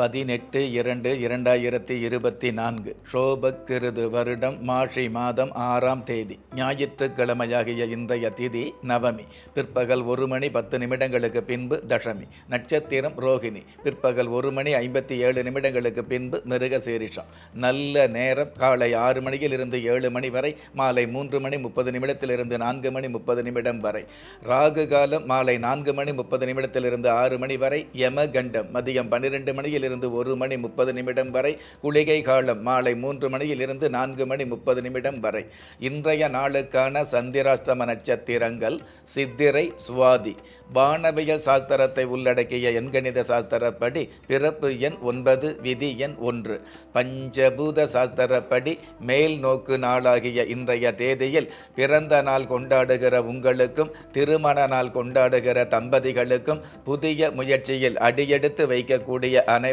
பதினெட்டு இரண்டு இரண்டாயிரத்தி இருபத்தி நான்கு சோபக்கிருது வருடம் மாஷி மாதம் ஆறாம் தேதி ஞாயிற்றுக்கிழமையாகிய இன்றைய திதி நவமி பிற்பகல் ஒரு மணி பத்து நிமிடங்களுக்கு பின்பு தசமி நட்சத்திரம் ரோகிணி பிற்பகல் ஒரு மணி ஐம்பத்தி ஏழு நிமிடங்களுக்கு பின்பு மிருகசேரிஷம் நல்ல நேரம் காலை ஆறு மணியில் இருந்து ஏழு மணி வரை மாலை மூன்று மணி முப்பது நிமிடத்திலிருந்து நான்கு மணி முப்பது நிமிடம் வரை ராகு காலம் மாலை நான்கு மணி முப்பது நிமிடத்திலிருந்து ஆறு மணி வரை யம கண்டம் மதியம் பன்னிரெண்டு மணியில் மணியிலிருந்து ஒரு மணி முப்பது நிமிடம் வரை குளிகை காலம் மாலை மூன்று மணியில் இருந்து நான்கு மணி முப்பது நிமிடம் வரை. இன்றைய நாளுக்கான சந்திராஷ்டம நட்சத்திரங்கள் சித்திரை சுவாதி. வானவியல் சாஸ்திரத்தை உள்ளடக்கிய எண்கணித சாஸ்திரப்படி பிறப்பு எண் ஒன்பது விதி எண் ஒன்று. பஞ்சபூத சாஸ்திரப்படி மேல் நோக்கு நாளாகிய இன்றைய தேதியில் பிறந்த நாள் கொண்டாடுகிற உங்களுக்கும் திருமண நாள் கொண்டாடுகிற தம்பதிகளுக்கும் புதிய முயற்சியில் அடியெடுத்து வைக்கக்கூடிய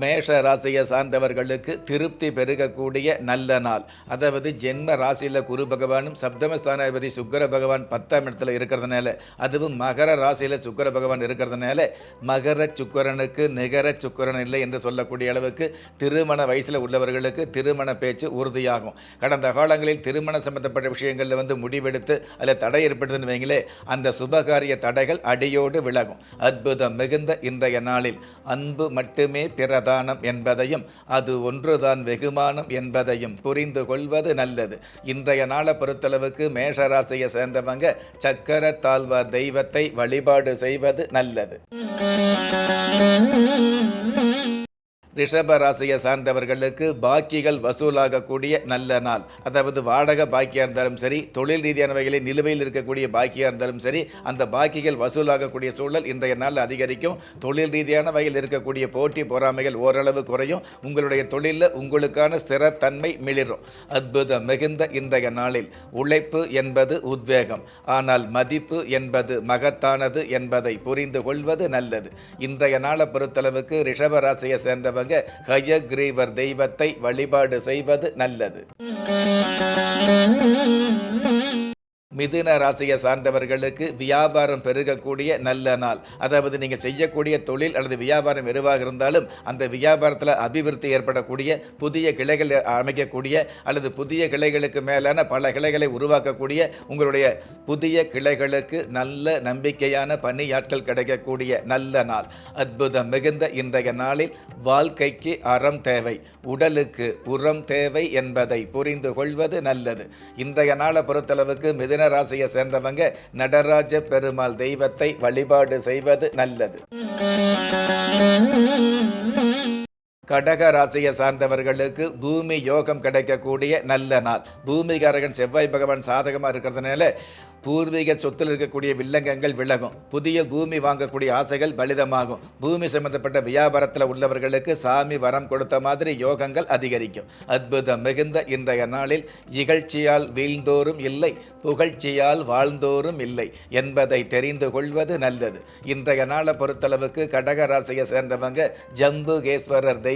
மேஷ ராசியை சார்ந்தவர்களுக்கு திருப்தி பெருகக்கூடிய நல்ல நாள். அதாவது ஜென்ம ராசியில் குரு பகவானும் சப்தமஸ்தானாதிபதி சுக்கர பகவான் பத்தாம் இடத்துல இருக்கிறதுனால அதுவும் மகர ராசியில் சுக்கர பகவான் இருக்கிறதுனால மகர சுக்கரனுக்கு நிகர சுக்கரன் இல்லை என்று சொல்லக்கூடிய அளவுக்கு திருமண வயசில் உள்ளவர்களுக்கு திருமண பேச்சு உறுதியாகும். கடந்த காலங்களில் திருமணம் சம்பந்தப்பட்ட விஷயங்களில் வந்து முடிவெடுத்து அதில் தடை ஏற்படுதுன்னு வைங்களே அந்த சுபகாரிய தடைகள் அடியோடு விலகும். அற்புதம் மிகுந்த இன்றைய நாளில். அன்பு மட்டுமே பிரதானம் என்பதையும் அது ஒன்றுதான் வெகுமானம் என்பதையும் புரிந்து கொள்வது நல்லது. இன்றைய நாளை பொறுத்தளவுக்கு மேஷராசியை சேர்ந்தவங்க சக்கர தாழ்வார் தெய்வத்தை வழிபாடு செய்வது நல்லது. ரிஷப ராசியை சார்ந்தவர்களுக்கு பாக்கிகள் வசூலாகக்கூடிய நல்ல நாள். அதாவது வாடகை பாக்கியாக இருந்தாலும் சரி தொழில் ரீதியான வகையில் நிலுவையில் இருக்கக்கூடிய பாக்கியாக இருந்தாலும் சரி அந்த பாக்கிகள் வசூலாகக்கூடிய சூழல் இன்றைய நாள் அதிகரிக்கும். தொழில் ரீதியான வகையில் இருக்கக்கூடிய போட்டி பொறாமைகள் ஓரளவு குறையும். உங்களுடைய தொழிலில் உங்களுக்கான ஸ்திரத்தன்மை மிளிரும். அற்புதம் மிகுந்த இன்றைய நாளில். உழைப்பு என்பது உத்வேகம். ஆனால் மதிப்பு என்பது மகத்தானது என்பதை புரிந்து கொள்வது நல்லது. இன்றைய நாளை பொறுத்தளவுக்கு ரிஷப ராசியை சேர்ந்தவங்க ஹயக்ரீவர் தெய்வத்தை வழிபாடு செய்வது நல்லது. மிதுன ராசியை சார்ந்தவர்களுக்கு வியாபாரம் பெருகக்கூடிய நல்ல நாள். அதாவது நீங்கள் செய்யக்கூடிய தொழில் அல்லது வியாபாரம் எதுவாக இருந்தாலும் அந்த வியாபாரத்தில் அபிவிருத்தி ஏற்படக்கூடிய புதிய கிளைகள் அமைக்கக்கூடிய அல்லது புதிய கிளைகளுக்கு மேலான பல கிளைகளை உருவாக்கக்கூடிய உங்களுடைய புதிய கிளைகளுக்கு நல்ல நம்பிக்கையான பணியாட்கள் கிடைக்கக்கூடிய நல்ல நாள். அற்புதம் மிகுந்த இன்றைய நாளில் வாழ்க்கைக்கு அறம் தேவை உடலுக்கு உரம் தேவை என்பதை புரிந்து கொள்வது நல்லது. இன்றைய நாளை பொறுத்தளவுக்கு மிதுன ராசியை சேர்ந்தவங்க நடராஜ பெருமாள் தெய்வத்தை வழிபாடு செய்வது நல்லது. கடக ராசியை சார்ந்தவர்களுக்கு பூமி யோகம் கிடைக்கக்கூடிய நல்ல நாள். பூமிகாரகன் செவ்வாய் பகவான் சாதகமாக இருக்கிறதுனால பூர்வீக சொத்தில் இருக்கக்கூடிய வில்லங்கங்கள் விலகும். புதிய பூமி வாங்கக்கூடிய ஆசைகள் பலிதமாகும். பூமி சம்பந்தப்பட்ட வியாபாரத்தில் உள்ளவர்களுக்கு சாமி வரம் கொடுத்த மாதிரி யோகங்கள் அதிகரிக்கும். அற்புதம் மிகுந்த இன்றைய நாளில் இகழ்ச்சியால் வீழ்ந்தோறும் இல்லை புகழ்ச்சியால் வாழ்ந்தோறும் இல்லை என்பதை தெரிந்து கொள்வது நல்லது. இன்றைய நாளை பொறுத்தளவுக்கு கடக ராசியை சேர்ந்தவங்க ஜம்புகேஸ்வரர்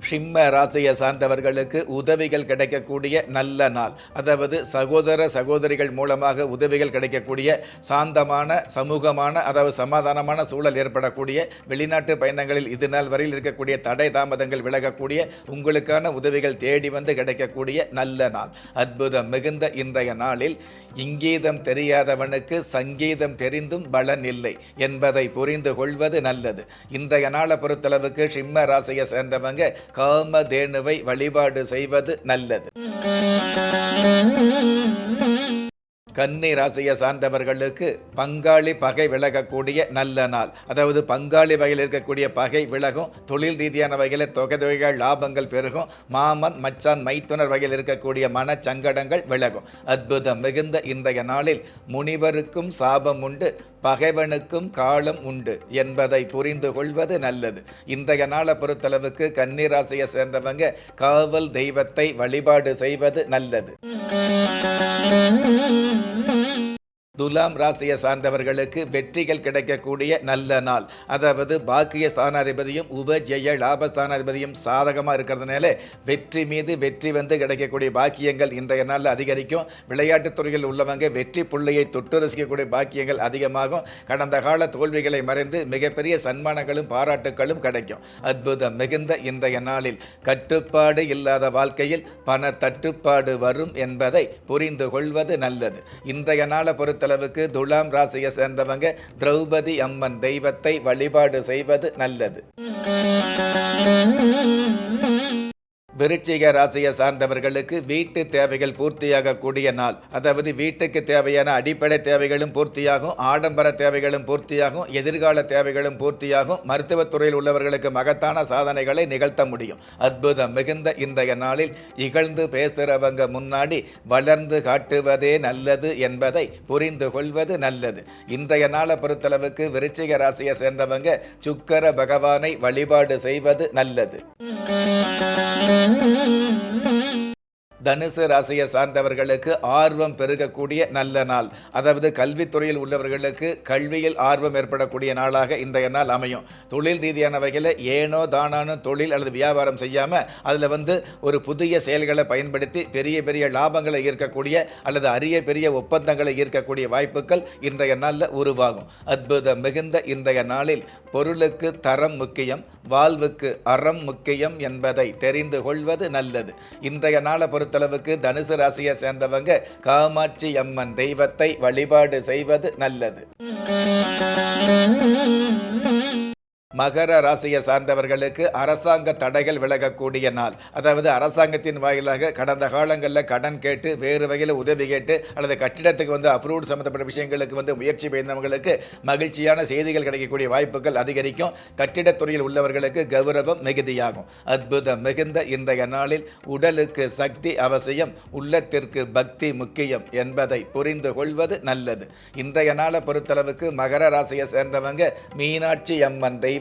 சிம்ம ராசியை சார்ந்தவர்களுக்கு உதவிகள் கிடைக்கக்கூடிய நல்ல நாள். அதாவது சகோதர சகோதரிகள் மூலமாக உதவிகள் கிடைக்கக்கூடிய சாந்தமான சமூகமான அதாவது சமாதானமான சூழல் ஏற்படக்கூடிய வெளிநாட்டு பயணங்களில் இது நாள் வரையில் இருக்கக்கூடிய தடை தாமதங்கள் விலகக்கூடிய உங்களுக்கான உதவிகள் தேடி வந்து கிடைக்கக்கூடிய நல்ல நாள். அற்புதம் மிகுந்த இன்றைய நாளில் இங்கீதம் தெரியாதவனுக்கு சங்கீதம் தெரிந்தும் பலன் இல்லை என்பதை புரிந்து கொள்வது நல்லது. இன்றைய நாளை பொறுத்தளவுக்கு சிம்ம ராசியை சேர்ந்தவங்க காமதேனுவை வழிபாடு செய்வது நல்லது. கன்னி ராசியை சார்ந்தவர்களுக்கு பங்காளி பகை விலகக்கூடிய நல்ல நாள். அதாவது பங்காளி வகையில் இருக்கக்கூடிய பகை விலகும் தொழில் ரீதியான வகையில் தொகை தொகைகள் லாபங்கள் பெருகும் மாமன் மச்சான் மைத்துனர் வகையில் இருக்கக்கூடிய மனச்சங்கடங்கள் விலகும். அற்புதம் மிகுந்த இன்றைய நாளில் முனிவருக்கும் சாபம் உண்டு பகைவனுக்கும் காலம் உண்டு என்பதை புரிந்து கொள்வது நல்லது. இன்றைய நாளை பொறுத்தளவுக்கு கன்னிராசியை சேர்ந்தவங்க காவல் தெய்வத்தை வழிபாடு செய்வது நல்லது. Mm-hmm. Mm-hmm. துலாம் ராசியை சார்ந்தவர்களுக்கு வெற்றிகள் கிடைக்கக்கூடிய நல்ல நாள். அதாவது பாக்கிய ஸ்தானாதிபதியும் உபஜெய லாபஸ்தானாதிபதியும் சாதகமாக இருக்கிறதுனால வெற்றி மீது வெற்றி வந்து கிடைக்கக்கூடிய பாக்கியங்கள் இன்றைய நாளில் அதிகரிக்கும். விளையாட்டுத் துறையில் உள்ளவங்க வெற்றி புள்ளையை தொட்டு ரசிக்கக்கூடிய பாக்கியங்கள் அதிகமாகும். கடந்த கால தோல்விகளை மறைந்து மிகப்பெரிய சன்மானங்களும் பாராட்டுகளும் கிடைக்கும். அற்புதம் மிகுந்த இன்றைய நாளில். கட்டுப்பாடு இல்லாத வாழ்க்கையில் பண தட்டுப்பாடு வரும் என்பதை புரிந்து கொள்வது நல்லது. இன்றைய நாளை பொறுத்த பொறுத்தளவுக்கு துலாம் ராசியை சேர்ந்தவங்க திரௌபதி அம்மன் தெய்வத்தை வழிபாடு செய்வது நல்லது. விருச்சிக ராசியை சார்ந்தவர்களுக்கு வீட்டு தேவைகள் பூர்த்தியாகக்கூடிய நாள். அதாவது வீட்டுக்கு தேவையான அடிப்படை தேவைகளும் பூர்த்தியாகும் ஆடம்பர தேவைகளும் பூர்த்தியாகும் எதிர்கால தேவைகளும் பூர்த்தியாகும். மருத்துவத்துறையில் உள்ளவர்களுக்கு மகத்தான சாதனைகளை நிகழ்த்த முடியும். அற்புதம் மிகுந்த இன்றைய நாளில் இகழ்ந்து பேசுகிறவங்க முன்னாடி வளர்ந்து காட்டுவதே நல்லது என்பதை புரிந்து கொள்வது நல்லது. இன்றைய நாளை பொறுத்தளவுக்கு விருச்சிக ராசியை சேர்ந்தவங்க சுக்கர பகவானை வழிபாடு செய்வது நல்லது. Mm-hmm. தனுசு ராசியை சார்ந்தவர்களுக்கு ஆர்வம் பெருகக்கூடிய நல்ல நாள். அதாவது கல்வித்துறையில் உள்ளவர்களுக்கு கல்வியில் ஆர்வம் ஏற்படக்கூடிய நாளாக இன்றைய நாள் அமையும். தொழில் ரீதியான வகையில் ஏனோ தானானோ தொழில் அல்லது வியாபாரம் செய்யாமல் அதில் வந்து ஒரு புதிய செயல்களை பயன்படுத்தி பெரிய பெரிய லாபங்களை ஈர்க்கக்கூடிய அல்லது அரிய பெரிய ஒப்பந்தங்களை ஈர்க்கக்கூடிய வாய்ப்புகள் இன்றைய நாளில் உருவாகும். அற்புதம் மிகுந்த இன்றைய நாளில் பொருளுக்கு தரம் முக்கியம் வாழ்வுக்கு அறம் முக்கியம் என்பதை தெரிந்து கொள்வது நல்லது. இன்றைய நாளை பொறுத்தளவுக்கு தனுசு ராசியை சேர்ந்தவங்க காமாட்சி அம்மன் தெய்வத்தை வழிபாடு செய்வது நல்லது. மகர ராசியை சார்ந்தவர்களுக்கு அரசாங்க தடைகள் விலகக்கூடிய நாள். அதாவது அரசாங்கத்தின் வாயிலாக கடந்த காலங்களில் கடன் கேட்டு வேறு வகையில் உதவி கேட்டு அல்லது கட்டிடத்துக்கு வந்து அப்ரூவ்டு சம்மந்தப்பட்ட விஷயங்களுக்கு வந்து முயற்சி பெய்தவங்களுக்கு மகிழ்ச்சியான செய்திகள் கிடைக்கக்கூடிய வாய்ப்புகள் அதிகரிக்கும். கட்டிடத்துறையில் உள்ளவர்களுக்கு கௌரவம் மிகுதியாகும். அற்புதம் மிகுந்த இன்றைய நாளில் உடலுக்கு சக்தி அவசியம் உள்ளத்திற்கு பக்தி முக்கியம் என்பதை புரிந்து கொள்வது நல்லது. இன்றைய நாளை பொறுத்தளவுக்கு மகர ராசியை சேர்ந்தவங்க மீனாட்சி அம்மன்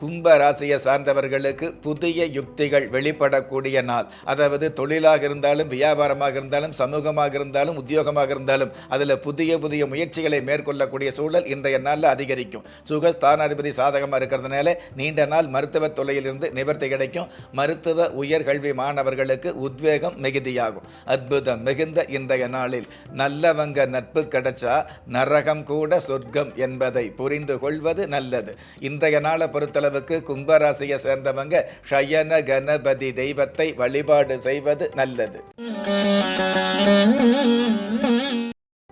கும்ப ராசியை சார்ந்தவர்களுக்கு புதிய யுக்திகள் வெளிப்படக்கூடிய நாள். அதாவது தொழிலாக இருந்தாலும் வியாபாரமாக இருந்தாலும் சமூகமாக இருந்தாலும் உத்தியோகமாக இருந்தாலும் அதில் புதிய புதிய முயற்சிகளை மேற்கொள்ளக்கூடிய சூழல் இன்றைய நாளில் அதிகரிக்கும். சுகஸ்தானாதிபதி சாதகமாக இருக்கிறதுனால நீண்ட நாள் மருத்துவ தொலையிலிருந்து நிவர்த்தி கிடைக்கும். மருத்துவ உயர்கல்வி மாணவர்களுக்கு உத்வேகம் மிகுதியாகும். அற்புதம் மிகுந்த இன்றைய நாளில் நல்லவங்க நட்பு கிடைச்சா நரகம் கூட சொர்க்கம் என்பதை புரிந்து கொள்வது நல்லது. இன்றைய நாளை அளவுக்கு கும்பராசியை சேர்ந்தவங்க ஷயன கணபதி தெய்வத்தை வழிபாடு செய்வது நல்லது.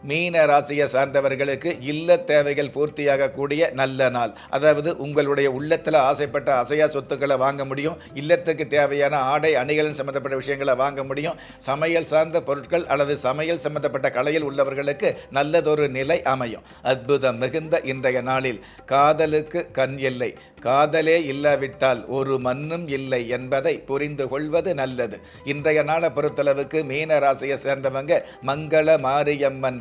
மீன ராசியை சார்ந்தவர்களுக்கு இல்ல தேவைகள் பூர்த்தியாகக்கூடிய நல்ல நாள். அதாவது உங்களுடைய உள்ளத்தில் ஆசைப்பட்ட அசையா சொத்துக்களை வாங்க முடியும். இல்லத்துக்கு தேவையான ஆடை அணிகள் சம்பந்தப்பட்ட விஷயங்களை வாங்க முடியும். சமையல் சார்ந்த பொருட்கள் அல்லது சமையல் சம்பந்தப்பட்ட கலையில் உள்ளவர்களுக்கு நல்லதொரு நிலை அமையும். அற்புதம் மிகுந்த இன்றைய நாளில். காதலுக்கு கண் இல்லை காதலே இல்லாவிட்டால் ஒரு மண்ணும் இல்லை என்பதை புரிந்து கொள்வது நல்லது. இன்றைய நாளை பொறுத்தளவுக்கு மீன ராசியை சேர்ந்தவங்க மங்கள மாரியம்மன்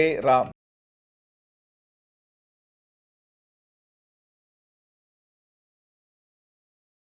ஹே ராம்